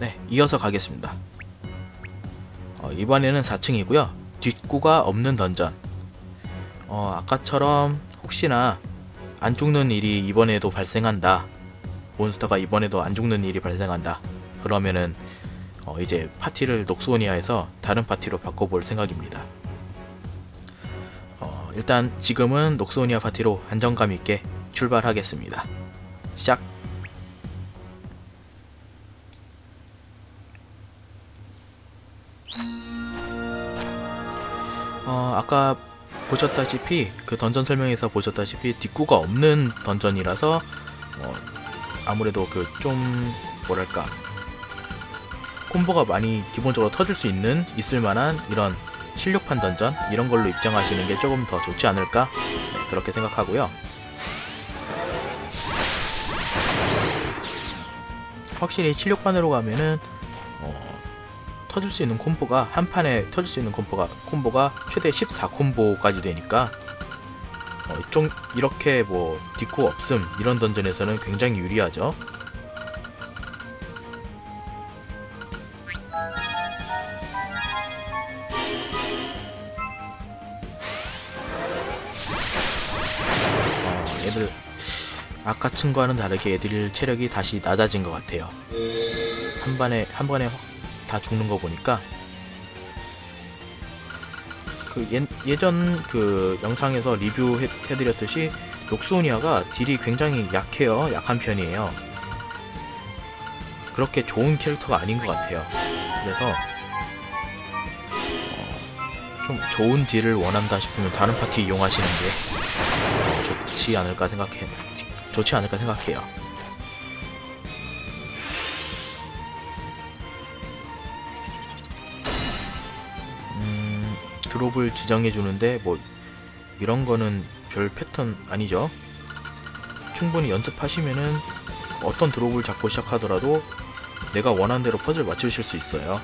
네, 이어서 가겠습니다. 어, 이번에는 4층이고요. 뒷구가 없는 던전. 어, 아까처럼 혹시나 안 죽는 일이 이번에도 발생한다. 몬스터가 이번에도 안 죽는 일이 발생한다. 그러면은 어, 이제 파티를 녹소니아에서 다른 파티로 바꿔볼 생각입니다. 어, 일단 지금은 녹소니아 파티로 안정감 있게 출발하겠습니다. 시작. 어, 아까 보셨다시피 그 던전 설명에서 보셨다시피 뒷구가 없는 던전이라서 어, 아무래도 그 좀 뭐랄까 콤보가 많이 기본적으로 터질 수 있는 있을 만한 이런 실력판 던전 이런 걸로 입장하시는 게 조금 더 좋지 않을까 네, 그렇게 생각하고요. 확실히 실력판으로 가면은 어, 터질 수 있는 콤보가 한 판에 터질 수 있는 콤보가 콤보가 최대 14 콤보까지 되니까 어, 좀 이렇게 뭐 디코 없음 이런 던전에서는 굉장히 유리하죠. 어, 애들 아까 층과는 다르게 애들 체력이 다시 낮아진 것 같아요. 한 번에 한 번에 확 다 죽는 거 보니까 그 예, 예전 그 영상에서 리뷰 해, 해드렸듯이 녹소니아가 딜이 굉장히 약해요. 약한 편이에요. 그렇게 좋은 캐릭터가 아닌 것 같아요. 그래서 어, 좀 좋은 딜을 원한다 싶으면 다른 파티 이용하시는 게 좋지 않을까 생각해 좋지 않을까 생각해요. 드롭을 지정해 주는데 뭐 이런 거는 별 패턴 아니죠. 충분히 연습하시면은 어떤 드롭을 잡고 시작하더라도 내가 원하는 대로 퍼즐 맞추실 수 있어요.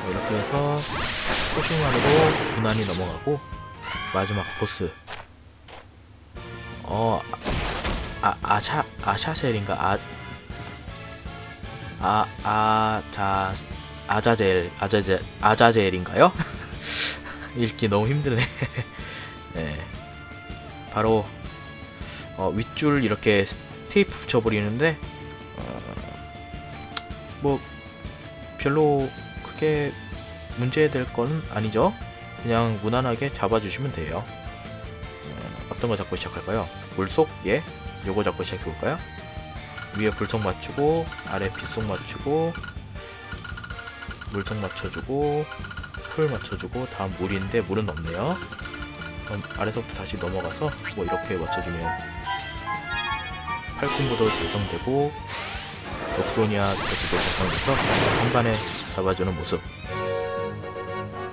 어, 이렇게 해서 포싱만으로 무난히 넘어가고 마지막 보스 어 아, 아샤 아샤셀인가 아 아, 아자 아자젤 아자젤 아자젤인가요? 읽기 너무 힘드네. 네. 바로 어, 윗줄 이렇게 테이프 붙여버리는데 어, 뭐 별로 크게 문제될 건 아니죠. 그냥 무난하게 잡아주시면 돼요. 어, 어떤 거 잡고 시작할까요? 물속 예. 요거 잡고 시작해 볼까요? 위에 불속 맞추고 아래 빗속 맞추고 물속 맞춰주고 풀 맞춰주고 다음 물인데 물은 없네요. 그럼 아래서부터 다시 넘어가서 뭐 이렇게 맞춰주면 팔콤보도 달성되고 녹소니아 배치도 달성돼서 한 반에 잡아주는 모습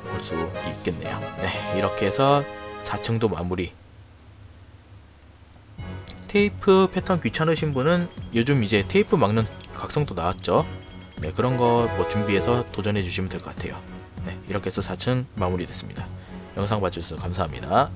볼 수 있겠네요. 네, 이렇게 해서 4층도 마무리. 테이프 패턴 귀찮으신 분은 요즘 이제 테이프 막는 각성도 나왔죠. 네, 그런 거 뭐 준비해서 도전해 주시면 될 것 같아요. 네, 이렇게 해서 4층 마무리됐습니다. 영상 봐주셔서 감사합니다.